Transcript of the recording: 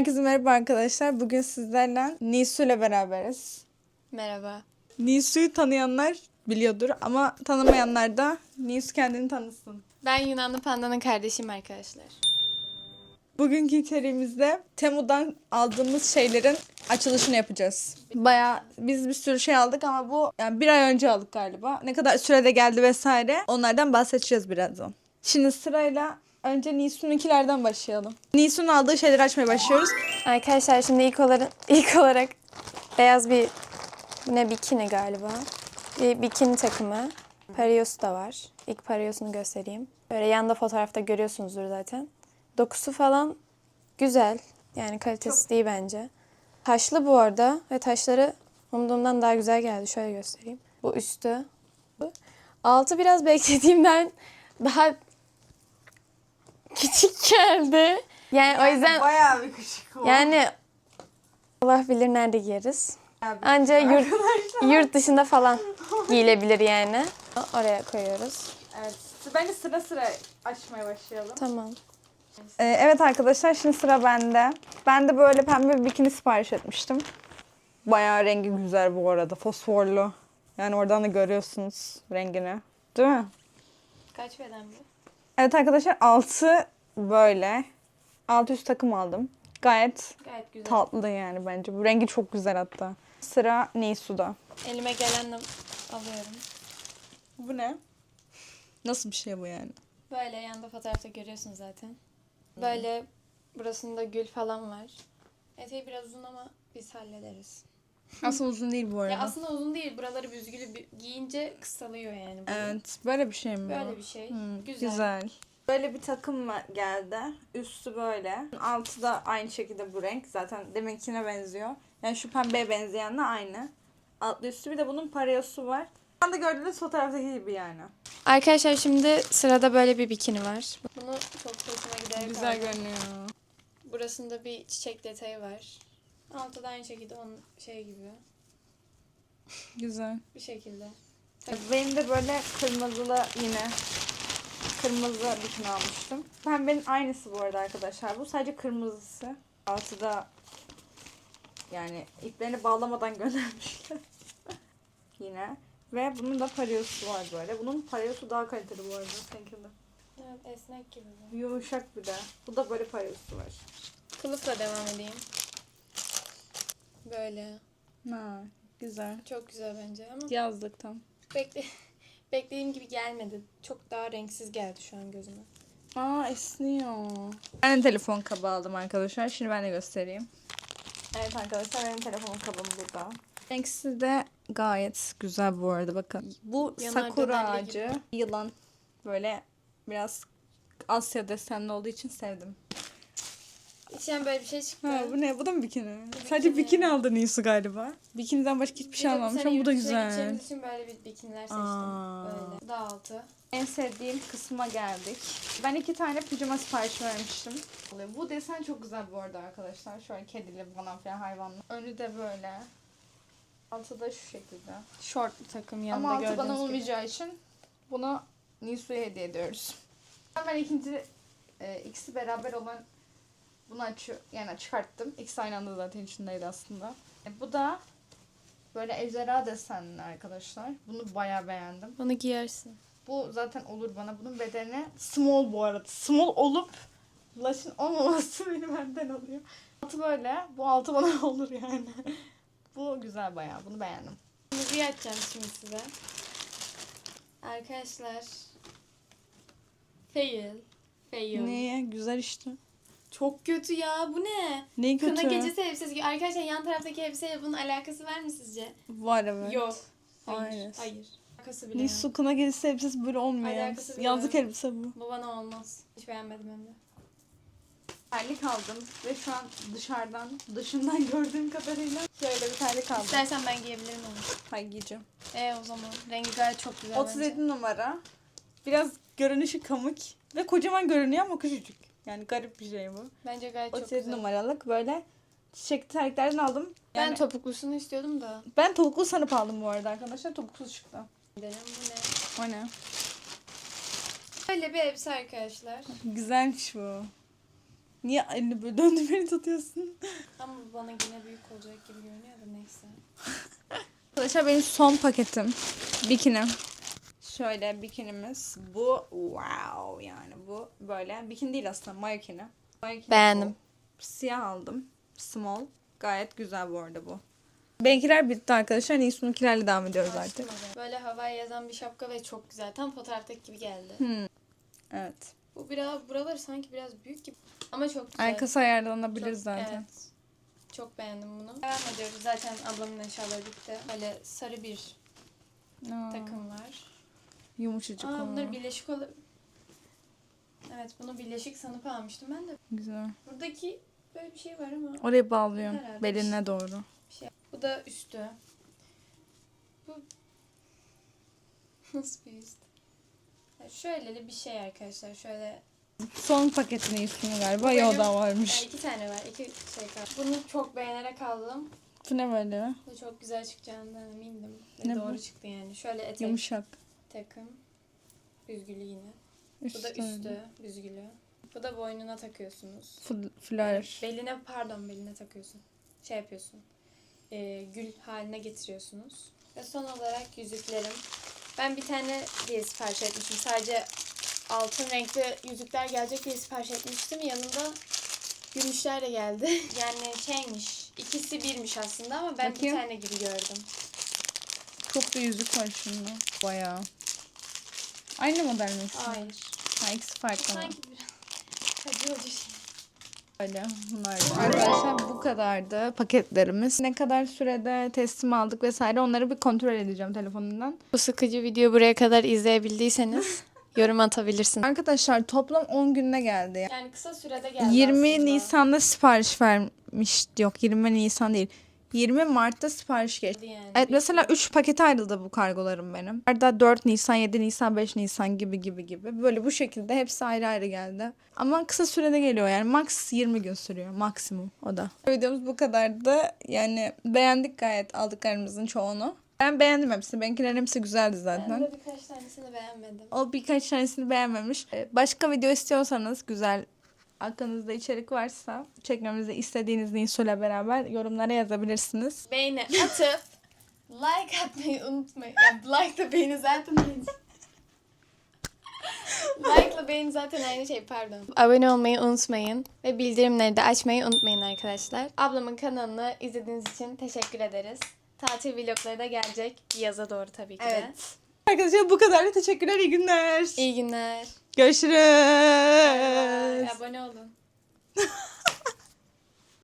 Herkese merhaba arkadaşlar. Bugün sizlerle Nisu ile beraberiz. Merhaba. Nisu'yu tanıyanlar biliyordur ama tanımayanlar da Nisu kendini tanısın. Ben Yunanlı Panda'nın kardeşiyim arkadaşlar. Bugünkü içeriğimizde Temu'dan aldığımız şeylerin açılışını yapacağız. Bayağı biz bir sürü şey aldık ama bu yani bir ay önce aldık galiba. Ne kadar sürede geldi vesaire onlardan bahsedeceğiz birazdan. Şimdi sırayla önce Nisu'nunkilerden başlayalım. Nisu'nun aldığı şeyleri açmaya başlıyoruz. Arkadaşlar şimdi ilk olarak, ilk olarak beyaz bir bu ne bikini galiba. Bir bikini takımı. Pariosu da var. İlk pariosunu göstereyim. Böyle yanda fotoğrafta görüyorsunuzdur zaten. Dokusu falan güzel. Yani kalitesi değil bence. Taşlı bu arada ve taşları umduğumdan daha güzel geldi. Şöyle göstereyim. Bu üstü. Altı biraz beklediğimden daha küçük geldi. Yani, o yüzden Bayağı bir küçük o. yani Allah bilir nerede giyeriz. Anca yurt, yurt dışında falan giyilebilir yani. Oraya koyuyoruz. Evet. Bence sıra sıra açmaya başlayalım. Tamam. Ee, evet arkadaşlar şimdi sıra bende. Ben de böyle pembe bir bikini sipariş etmiştim. Bayağı rengi güzel bu arada. Fosforlu. Yani oradan da görüyorsunuz rengini. Değil mi? Kaç beden bu? Evet arkadaşlar altı böyle. Alt üst takım aldım. Gayet Gayet güzel. tatlı yani bence. Bu rengi çok güzel hatta. Sıra Nisu'da. Elime gelenle alıyorum. Bu ne? Nasıl bir şey bu yani? Böyle yanda fotoğrafta görüyorsun zaten. Böyle burasında gül falan var. Eteği biraz uzun ama biz hallederiz. Aslında uzun değil bu arada. Ya aslında uzun değil. Buraları büzgülü giyince kısalıyor yani. bu. Evet. Böyle bir şey mi? Böyle bir şey. Hmm, güzel. güzel. Böyle bir takım var- geldi. Üstü böyle. Altı da aynı şekilde bu renk. Zaten deminkine benziyor. Yani şu pembeye benzeyenle aynı. Altlı üstü bir de bunun parayosu var. Şu anda gördüğünüz fotoğraftaki gibi yani. Arkadaşlar şimdi sırada böyle bir bikini var. Bunu çok hoşuma giderek Güzel aldım. görünüyor. Burasında bir çiçek detayı var. Altı da aynı şekilde onun şey gibi. Güzel. Bir şekilde. Benim de böyle kırmızılı yine kırmızı bikini almıştım. Pembenin aynısı bu arada arkadaşlar. Bu sadece kırmızısı. Altı da yani iplerini bağlamadan göndermişler. yine. Ve bunun da parayosu var böyle. Bunun parayosu daha kaliteli bu arada seninkinde. Evet esnek gibi. Yumuşak bir de. Bu da böyle parayosu var. Kılıfla devam edeyim. Böyle. Ha, güzel. Çok güzel bence ama Yazlık tam. bekle beklediğim gibi gelmedi. Çok daha renksiz geldi şu an gözüme. Aa esniyor. Ben de telefon kabı aldım arkadaşlar. Şimdi ben de göstereyim. Evet arkadaşlar benim telefon kabım burada. Renksi de gayet güzel bu arada bakın. Bu Yanar sakura ağacı. Yılan. Böyle biraz Asya desenli olduğu için sevdim. İçinden böyle bir şey çıktı. Ha, bu ne? Bu da mı bikini? Sadece bikini aldı Nisu galiba. Bikiniden başka hiçbir şey almamış ama bu da güzel. gideceğimiz için böyle bir bikiniler seçtim. Aa. Böyle. Bu da altı. En sevdiğim kısma geldik. Ben iki tane pijama sipariş vermiştim. Bu desen çok güzel bu arada arkadaşlar. Şöyle kedili falan filan hayvanlı. Önü de böyle. Altı da şu şekilde. Şort bir takım yanında Ama altı bana olmayacağı için bunu Nisu'ya hediye ediyoruz. Ben ikinci e, ikisi beraber olan bunu açıyor yani çıkarttım. İkisi aynı anda zaten içindeydi aslında. E, bu da böyle ejderha desenli arkadaşlar. Bunu bayağı beğendim. Bunu giyersin. Bu zaten olur bana. Bunun bedeni small bu arada. Small olup Lush'ın olmaması beni benden alıyor. Altı böyle. Bu altı bana olur yani. bu güzel bayağı. Bunu beğendim. Müziği açacağım şimdi size. Arkadaşlar. Fail. Fail. Niye? Güzel işte. Çok kötü ya. Bu ne? Ne kötü? Kına gecesi elbisesi gibi. Arkadaşlar yan taraftaki elbiseyle bunun alakası var mı sizce? Var evet. Yok. Hayır. Hayır. Hayır. Alakası bile yok. Nisu kına gecesi elbisesi böyle olmuyor. Alakası bile Yazlık yok. elbise bu. Bu bana olmaz. Hiç beğenmedim hem de. Terlik aldım ve şu an dışarıdan, dışından gördüğüm kadarıyla şöyle bir terlik aldım. İstersen ben giyebilirim onu. Hayır giyeceğim. E o zaman. Rengi gayet çok güzel 37 bence. numara. Biraz görünüşü kamuk ve kocaman görünüyor ama küçücük. Yani garip bir şey bu. Bence gayet çok 37 güzel. numaralık böyle çiçekli terliklerden aldım. Ben Yani topuklusunu istiyordum da. ben topuklu sanıp aldım bu arada arkadaşlar. Topuksuz çıktı. Gidelim bu ne? O ne? Böyle bir elbise arkadaşlar. Güzelmiş bu. Niye elini böyle döndü beni tutuyorsun? Ama bu bana yine büyük olacak gibi görünüyor da neyse. Arkadaşlar benim son paketim. Bikini. Şöyle bikinimiz. Bu wow yani bu böyle. Bikini değil aslında mayokini. Mayokini Beğendim. bu. Siyah aldım. Small. Gayet güzel bu arada bu. Benimkiler bitti arkadaşlar. Nisu'nunkilerle devam ediyoruz artık. Böyle havaya yazan bir şapka ve çok güzel. Tam fotoğraftaki gibi geldi. Hmm. Evet. Bu biraz buraları sanki biraz büyük gibi. Ama çok güzel. Arkası ayarlanabilir Çok- zaten. Evet. Çok beğendim bunu. Devam ediyoruz. Zaten ablamın eşyaları bitti. Böyle sarı bir Aa, takım var. Yumuşacık Aa ama. bunlar birleşik ol. Evet bunu birleşik sanıp almıştım ben de. Güzel. Buradaki böyle bir şey var ama Oraya bağlıyorum. Herhalde. Beline doğru. bir şey. Bu da üstü. Bu nasıl bir üst? Ya şöyle bir şey arkadaşlar. Şöyle Son paketini Nisu'nun galiba. Bu Ya o da varmış. iki tane var. iki şey kaldı. Bunu çok beğenerek aldım. Bu ne böyle? Ve çok güzel çıkacağından emindim. Ve Ne bu? doğru çıktı yani. Şöyle etek Yumuşak. Takım. Büzgülü yine. Üstü. Bu da üstü büzgülü. Bu da boynuna takıyorsunuz. Fl- Flör. Beline pardon beline takıyorsun. Şey yapıyorsun. Ee, gül haline getiriyorsunuz. Ve son olarak yüzüklerim. Ben bir tane diye sipariş etmişim. Sadece altın renkli yüzükler gelecek diye sipariş etmiştim. Yanında gümüşler de geldi. Yani şeymiş. ikisi birmiş aslında ama ben Bakayım. bir tane gibi gördüm. Çok da yüzük var şunda. Bayağı. Aynı model mi? ikisi? Hayır. Ha ikisi farklı mı? Sanki biraz hacı hoca şey. Öyle. Bunlar da. Arkadaşlar bu kadardı paketlerimiz. Ne kadar sürede teslim aldık vesaire onları bir kontrol edeceğim telefonumdan. Bu sıkıcı videoyu buraya kadar izleyebildiyseniz yorum atabilirsiniz. Arkadaşlar toplam 10 günde geldi. Yani kısa sürede geldi 20 aslında. Nisan'da sipariş vermiş. Yok 20 Nisan değil. 20 Mart'ta sipariş geçti. Yani. Evet mesela 3 pakete ayrıldı bu kargolarım benim. Arada 4 Nisan, 7 Nisan, 5 Nisan gibi gibi gibi. Böyle bu şekilde hepsi ayrı ayrı geldi. Ama kısa sürede geliyor yani. Max 20 gün sürüyor maksimum o da. Videomuz bu kadardı. Yani beğendik gayet aldıklarımızın çoğunu. Ben beğendim hepsini. Benimkilerin hepsi güzeldi zaten. Ben de birkaç tanesini beğenmedim. O birkaç tanesini beğenmemiş. Ee, Başka video istiyorsanız güzel aklınızda içerik varsa çekmemizi istediğiniz Nisu'yla beraber yorumlara yazabilirsiniz. Beğeni atıp like atmayı unutmayın. Ya like da beğeni zaten aynı. like ile beğeni zaten aynı şey pardon. Abone olmayı unutmayın ve bildirimleri de açmayı unutmayın arkadaşlar. Ablamın kanalını izlediğiniz için teşekkür ederiz. Tatil vlogları da gelecek yaza doğru tabii ki de. Arkadaşlar bu kadar. Teşekkürler. iyi günler. İyi günler. Görüşürüz. Abone olun.